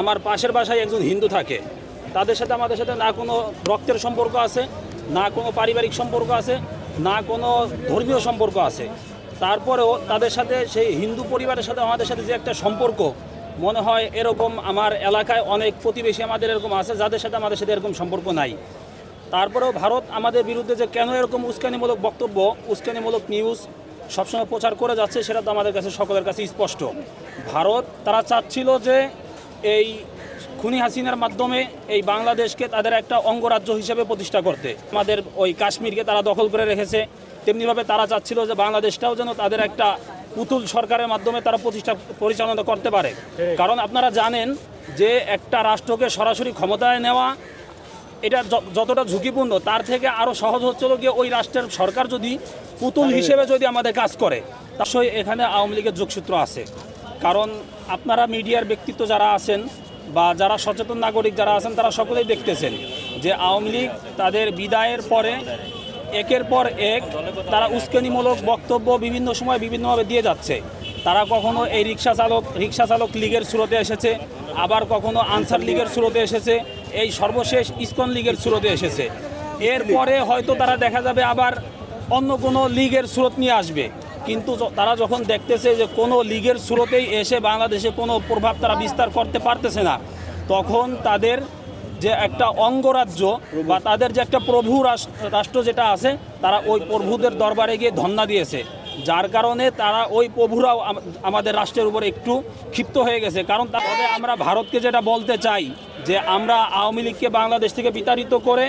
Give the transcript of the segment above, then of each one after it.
আমার পাশের বাসায় একজন হিন্দু থাকে। তাদের সাথে আমাদের সাথে না কোনো রক্তের সম্পর্ক আছে, না কোনো পারিবারিক সম্পর্ক আছে, না কোনো ধর্মীয় সম্পর্ক আছে। তারপরেও তাদের সাথে সেই হিন্দু পরিবারের সাথে আমাদের সাথে যে একটা সম্পর্ক, মনে হয় এরকম আমার এলাকায় অনেক প্রতিবেশী আমাদের এরকম আছে, যাদের সাথে আমাদের সাথে এরকম সম্পর্ক নাই। তারপরেও ভারত আমাদের বিরুদ্ধে যে কেন এরকম উস্কানিমূলক বক্তব্য, উস্কানিমূলক নিউজ সবসময় প্রচার করে যাচ্ছে, সেটা তো আমাদের কাছে সকলের কাছে স্পষ্ট। ভারত তারা চাচ্ছিল যে এই খুনি হাসিনার মাধ্যমে এই বাংলাদেশকে তাদের একটা অঙ্গরাজ্য হিসেবে প্রতিষ্ঠা করতে। আমাদের ওই কাশ্মীরকে তারা দখল করে রেখেছে। তেমনিভাবে তারা চাচ্ছিল যে বাংলাদেশটাও যেন তাদের একটা পুতুল সরকারের মাধ্যমে তারা প্রতিষ্ঠা পরিচালনা করতে পারে। কারণ আপনারা জানেন যে একটা রাষ্ট্রকে সরাসরি ক্ষমতায় নেওয়া এটা যতটা ঝুঁকিপূর্ণ তার থেকে আরও সহজ হচ্ছিল গিয়ে ওই রাষ্ট্রের সরকার যদি পুতুল হিসেবে যদি আমাদের কাজ করে তার সঙ্গে এখানে আওয়ামী লীগের যোগসূত্র আছে। কারণ আপনারা মিডিয়ার ব্যক্তিত্ব যারা আছেন বা যারা সচেতন নাগরিক যারা আছেন, তারা সকলেই দেখতেছেন যে আওয়ামী লীগ তাদের বিদায়ের পরে একের পর এক তারা উস্কানিমূলক বক্তব্য বিভিন্ন সময় বিভিন্নভাবে দিয়ে যাচ্ছে। তারা কখনো এই রিক্সা চালক রিক্সা চালক লীগের স্রোতে এসেছে, আবার কখনো আনসার লীগের স্রোতে এসেছে, এই সর্বশেষ ইসকন লীগের স্রোতে এসেছে। এরপরে হয়তো তারা দেখা যাবে আবার অন্য কোনো লীগের স্রোত নিয়ে আসবে। কিন্তু তারা যখন দেখতেছে যে কোনো লীগের স্রোতেই এসে বাংলাদেশে কোনো প্রভাব তারা বিস্তার করতে পারতেছে না, তখন তাদের যে একটা অঙ্গরাজ্য বা তাদের যে একটা প্রভু রাষ্ট্র যেটা আছে, তারা ওই প্রভুদের দরবারে গিয়ে ধন্না দিয়েছে। যার কারণে তারা ওই প্রভুরাও আমাদের রাষ্ট্রের উপর একটু ক্ষিপ্ত হয়ে গেছে। কারণ তবে আমরা ভারতকে যেটা বলতে চাই, যে আমরা আওয়ামী লীগকে বাংলাদেশ থেকে বিতাড়িত করে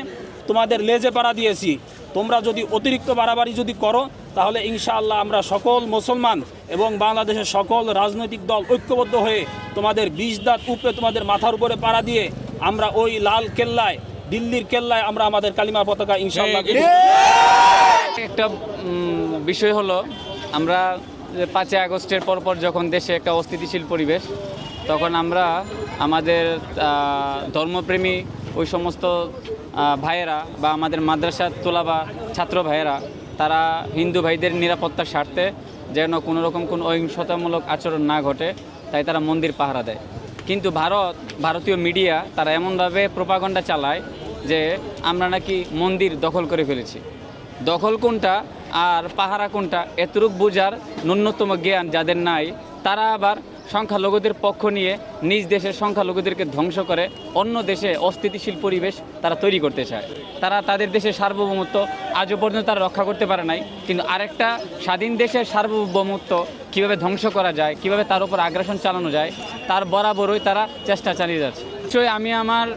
তোমাদের লেজে পাড়া দিয়েছি। তোমরা যদি অতিরিক্ত বাড়াবাড়ি যদি করো তাহলে ইনশাআল্লাহ আমরা সকল মুসলমান এবং বাংলাদেশের সকল রাজনৈতিক দল ঐক্যবদ্ধ হয়ে তোমাদের বিষ দাঁত উপরে তোমাদের মাথার উপরে পাড়া দিয়ে আমরা ওই লাল কেল্লায় দিল্লির কেল্লায় আমরা আমাদের কালিমা পতাকা ইনশাআল্লাহ একটা বিষয় হলো আমরা যে পাঁচই আগস্টের পরপর যখন দেশে একটা অস্থিতিশীল পরিবেশ তখন আমরা আমাদের ধর্মপ্রেমী ওই সমস্ত ভাইয়েরা বা আমাদের মাদ্রাসা তোলাবা ছাত্র ভাইয়েরা তারা হিন্দু ভাইদের নিরাপত্তার স্বার্থে যেন কোনো রকম কোনো অহিংসতামূলক আচরণ না ঘটে, তাই তারা মন্দির পাহারা দেয়। কিন্তু ভারত, ভারতীয় মিডিয়া তারা এমনভাবে প্রোপাগন্ডা চালায় যে আমরা নাকি মন্দির দখল করে ফেলেছি। দখল কোনটা আর পাহারা কোনটা, এতটুক বোঝার ন্যূনতম জ্ঞান যাদের নাই, তারা আবার সংখ্যালঘুদের পক্ষ নিয়ে নিজ দেশের সংখ্যালঘুদেরকে ধ্বংস করে অন্য দেশে অস্থিতিশীল পরিবেশ তারা তৈরি করতে চায়। তারা তাদের দেশের সার্বভৌমত্ব আজও পর্যন্ত তারা রক্ষা করতে পারে নাই। কিন্তু আরেকটা স্বাধীন দেশের সার্বভৌমত্ব কীভাবে ধ্বংস করা যায়, কীভাবে তার উপর আগ্রাসন চালানো যায়, তার বরাবরই তারা চেষ্টা চালিয়ে যাচ্ছে। নিশ্চয়ই আমি আমার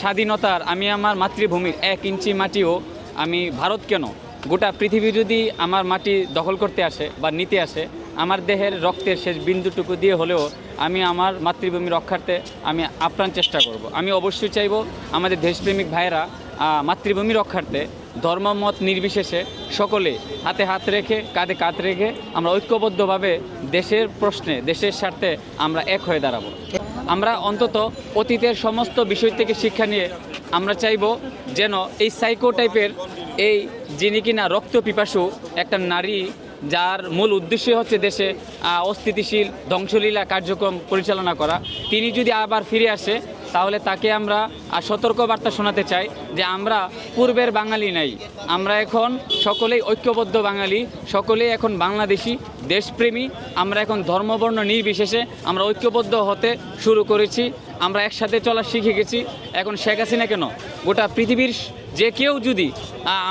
স্বাধীনতার, আমি আমার মাতৃভূমির এক ইঞ্চি মাটিও আমি ভারত কেন? গোটা পৃথিবী যদি আমার মাটি দখল করতে আসে বা নিতে আসে আমার দেহের রক্তের শেষ বিন্দুটুকু দিয়ে হলেও আমি আমার মাতৃভূমি রক্ষার্থে আমি আপ্রাণ চেষ্টা করব। আমি অবশ্যই চাইব আমাদের দেশপ্রেমিক ভাইয়েরা মাতৃভূমি রক্ষার্থে ধর্মমত নির্বিশেষে সকলে হাতে হাত রেখে, কাঁধে কাঁধ রেখে আমরা ঐক্যবদ্ধভাবে দেশের প্রশ্নে, দেশের স্বার্থে আমরা এক হয়ে দাঁড়াবো আমরা অন্তত অতীতের সমস্ত বিষয় থেকে শিক্ষা নিয়ে আমরা চাইব যেন এই সাইকো টাইপের এই যিনি কিনা রক্ত পিপাসু একটা নারী যার মূল উদ্দেশ্য হচ্ছে দেশে অস্থিতিশীল ধ্বংসলীলা কার্যক্রম পরিচালনা করা। তিনি যদি আবার ফিরে আসে, তাহলে তাকে আমরা সতর্কবার্তা শোনাতে চাই যে আমরা পূর্বের বাঙালি নাই। আমরা এখন সকলেই ঐক্যবদ্ধ বাঙালি, সকলেই এখন বাংলাদেশি, দেশপ্রেমী। আমরা এখন ধর্মবর্ণ নির্বিশেষে আমরা ঐক্যবদ্ধ হতে শুরু করেছি। আমরা একসাথে চলা শিখে গেছি। এখন শেখ হাসিনা কেন? গোটা পৃথিবীর যে কেউ যদি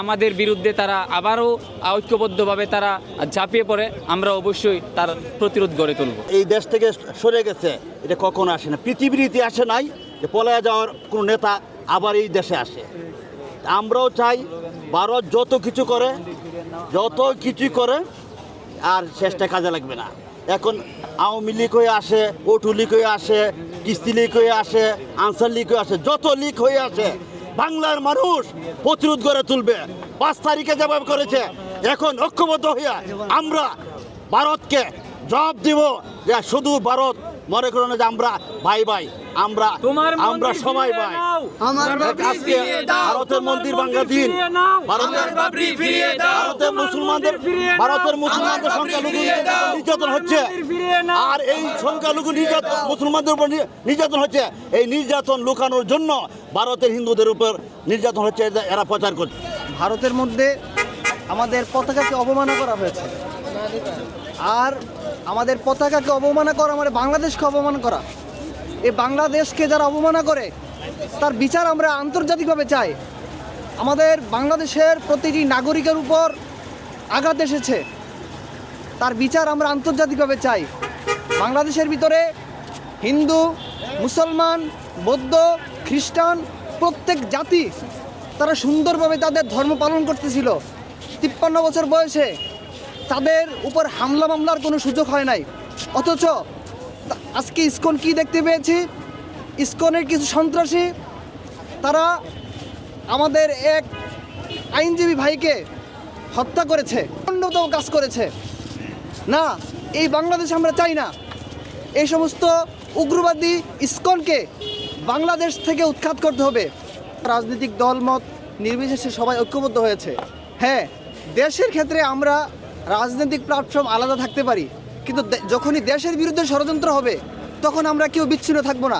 আমাদের বিরুদ্ধে তারা আবারও ঐক্যবদ্ধভাবে তারা ঝাঁপিয়ে পড়ে, আমরা অবশ্যই তার প্রতিরোধ গড়ে তুলব। এই দেশ থেকে সরে গেছে, এটা কখনো আসে না। পৃথিবীর ইতিহাসে নাই যে পলায় যাওয়ার কোনো নেতা আবার এই দেশে আসে। আমরাও চাই ভারত যত কিছু করে, যত কিছু করে, আর শেষটা কাজে লাগবে না। এখন আওয়ামী লীগ হয়ে আসে, ওটু লীগ হয়ে আসে, কিস্তি লীগ হয়ে আসে, আনসার লীগ হয়ে আসে, যত লীগ হয়ে আসে বাংলার মানুষ প্রতিরোধ করে তুলবে। পাঁচ তারিখে যেভাবে করেছে, এখন ঐক্যবদ্ধ হইয়া আমরা ভারতকে জবাব দিব যে শুধু ভারত মনে করো না যে আমরা ভাই ভাই আমরা আমরা সবাই ভাই। আজকে ভারতের মন্দির ভাঙ্গা দিন। ভারতের মুসলমানদের ভারতের মুসলমানদের সংখ্যালঘু নির্যাতন হচ্ছে। আর এই সংখ্যালঘু নির্যাতন মুসলমানদের উপর নির্যাতন হচ্ছে। এই নির্যাতন লুকানোর জন্য ভারতের হিন্দুদের উপর নির্যাতন হচ্ছে। এরা- এরা প্রচার করছে। ভারতের মধ্যে আমাদের পতাকাকে অবমাননা করা হয়েছে। আর আমাদের পতাকাকে অবমাননা করা মানে বাংলাদেশকে অবমান করা। এই বাংলাদেশকে যারা অবমাননা করে, তার বিচার আমরা আন্তর্জাতিকভাবে চাই। আমাদের বাংলাদেশের প্রতিটি নাগরিকের উপর আঘাত এসেছে। তার বিচার আমরা আন্তর্জাতিকভাবে চাই। বাংলাদেশের ভিতরে হিন্দু, মুসলমান, বৌদ্ধ, খ্রিস্টান প্রত্যেক জাতি তারা সুন্দরভাবে তাদের ধর্ম পালন করতেছিল। তিপ্পান্ন বছর বয়সে তাদের উপর হামলা মামলার কোনো সুযোগ হয় নাই। অথচ আজকে ইস্কন কি দেখতে পেয়েছি? ইস্কনের কিছু সন্ত্রাসী, তারা আমাদের এক আইনজীবী ভাইকে হত্যা করেছে অন্যতম কাজ করেছে। না, এই বাংলাদেশ আমরা চাই না। এই সমস্ত উগ্রবাদী ইস্কনকে বাংলাদেশ থেকে উৎখাত করতে হবে। রাজনৈতিক দলমত নির্বিশেষে সবাই ঐক্যবদ্ধ হয়েছে। হ্যাঁ দেশের ক্ষেত্রে আমরা রাজনৈতিক প্ল্যাটফর্ম আলাদা থাকতে পারি, কিন্তু যখনই দেশের বিরুদ্ধে ষড়যন্ত্র হবে, তখন আমরা কেউ বিচ্ছিন্ন থাকব না।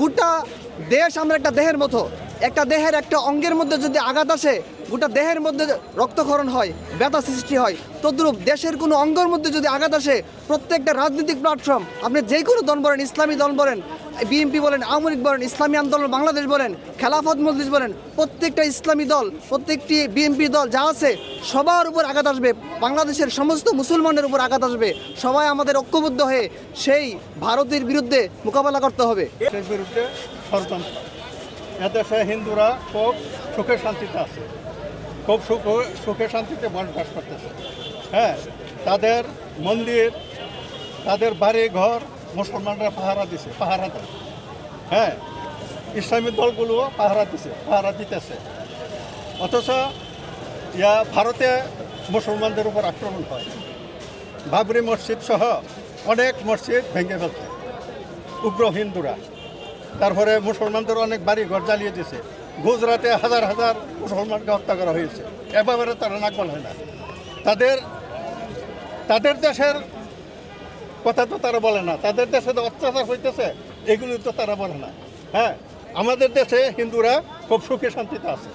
গোটা দেশ আমরা একটা দেহের মতো। একটা দেহের একটা অঙ্গের মধ্যে যদি আঘাত আসে, গোটা দেহের মধ্যে রক্তক্ষরণ হয়, ব্যথা সৃষ্টি হয়, তদ্রূপ দেশের কোনো অঙ্গের মধ্যে যদি আঘাত আসে, প্রত্যেকটা রাজনৈতিক প্ল্যাটফর্ম আপনি যে কোনো দল বলেন, ইসলামী দল বলেন বিএনপি বলেন, আওয়ামী লীগ বলেন, ইসলামী আন্দোলন, বাংলাদেশ বলেন, খেলাফত মজলিস বলেন, প্রত্যেকটা ইসলামী দল, প্রত্যেকটি বিএনপি দল যা আছে, সবার উপর আঘাত আসবে। বাংলাদেশের সমস্ত মুসলমানের উপর আঘাত আসবে। সবাই আমাদের ঐক্যবদ্ধ হয়ে সেই ভারতের বিরুদ্ধে মোকাবেলা করতে হবে। হিন্দুরা খুব সুখে শান্তিতে আছে। খুব সুখ, সুখে শান্তিতে বসবাস করতেছে। হ্যাঁ তাদের মন্দির, তাদের বাড়ি ঘর মুসলমানরা পাহারা দিছে, পাহারা দেয়। হ্যাঁ ইসলামী দলগুলোও পাহারা দিছে, পাহারা দিতেছে। অথচ ইয়া ভারতে মুসলমানদের উপর আক্রমণ হয়। বাবরি মসজিদ সহ অনেক মসজিদ ভেঙে ফেলছে, উগ্র হিন্দুরা। তারপরে মুসলমানদের অনেক বাড়ি ঘর জ্বালিয়ে দিয়েছে গুজরাটে হাজার হাজার মুসলমানকে হত্যা করা হয়েছে। এ ব্যাপারে তারা নাকবল হয় না। তাদের তাদের দেশের কথা তো তারা বলে না। তাদের দেশে তো অত্যাচার হইতেছে, এগুলি তো তারা বলে না। হ্যাঁ আমাদের দেশে হিন্দুরা খুব সুখে শান্তিতে আছে।